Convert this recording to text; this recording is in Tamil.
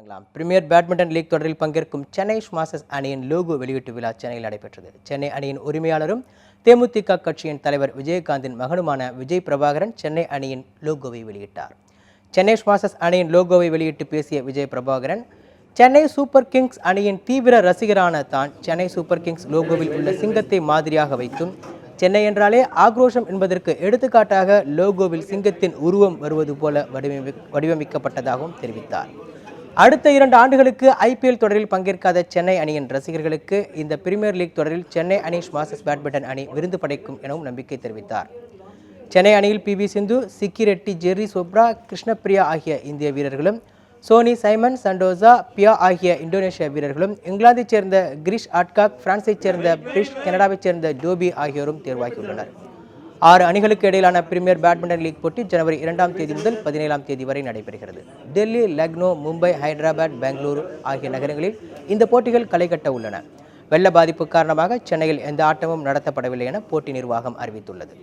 தொடங்கலாம் பிரீமியர் பேட்மிண்டன் லீக் தொடரில் பங்கேற்கும் சென்னை ஸ்மாசஸ் அணியின் லோகோ வெளியீட்டு விழா சென்னையில் நடைபெற்றது. சென்னை அணியின் உரிமையாளரும் தேமுதிக கட்சியின் தலைவர் விஜயகாந்தின் மகனுமான விஜய் பிரபாகரன் சென்னை அணியின் லோகோவை வெளியிட்டார். சென்னை ஸ்மாசஸ் அணியின் லோகோவை வெளியிட்டு பேசிய விஜய் பிரபாகரன் சென்னை சூப்பர் கிங்ஸ் அணியின் தீவிர ரசிகரான தான் சென்னை சூப்பர் கிங்ஸ் லோகோவில் உள்ள சிங்கத்தை மாதிரியாக வைத்தும் சென்னை என்றாலே ஆக்ரோஷம் என்பதற்கு எடுத்துக்காட்டாக லோகோவில் சிங்கத்தின் உருவம் வருவது போல வடிவமை வடிவமைக்கப்பட்டதாகவும் தெரிவித்தார். அடுத்த இரண்டு ஆண்டுகளுக்கு ஐபிஎல் தொடரில் பங்கேற்காத சென்னை அணியின் ரசிகர்களுக்கு இந்த பிரீமியர் லீக் தொடரில் சென்னை அணி மாஸ்டர்ஸ் பேட்மிண்டன் அணி விருந்து படைக்கும் எனவும் நம்பிக்கை தெரிவித்தார். சென்னை அணியில் பி வி சிந்து சிக்கி ரெட்டி ஜெர்ரி சோப்ரா கிருஷ்ணப்பிரியா ஆகிய இந்திய வீரர்களும் சோனி சைமன் சண்டோசா பியா ஆகிய இந்தோனேஷிய வீரர்களும் இங்கிலாந்தைச் சேர்ந்த கிரிஷ் ஆட்காக் பிரான்ஸைச் சேர்ந்த பிரிஷ் கனடாவைச் சேர்ந்த ஜோபி ஆகியோரும் தேர்வாகியுள்ளனர். ஆறு அணிகளுக்கு இடையிலான பிரீமியர் பேட்மிண்டன் லீக் போட்டி ஜனவரி இரண்டாம் தேதி முதல் பதினேழாம் தேதி வரை நடைபெறுகிறது டெல்லி லக்னோ மும்பை ஹைதராபாத் பெங்களூரு ஆகிய நகரங்களில் இந்த போட்டிகள் களை கட்ட உள்ளன வெள்ள பாதிப்பு காரணமாக சென்னையில் எந்த ஆட்டமும் நடத்தப்படவில்லை என போட்டி நிர்வாகம் அறிவித்துள்ளது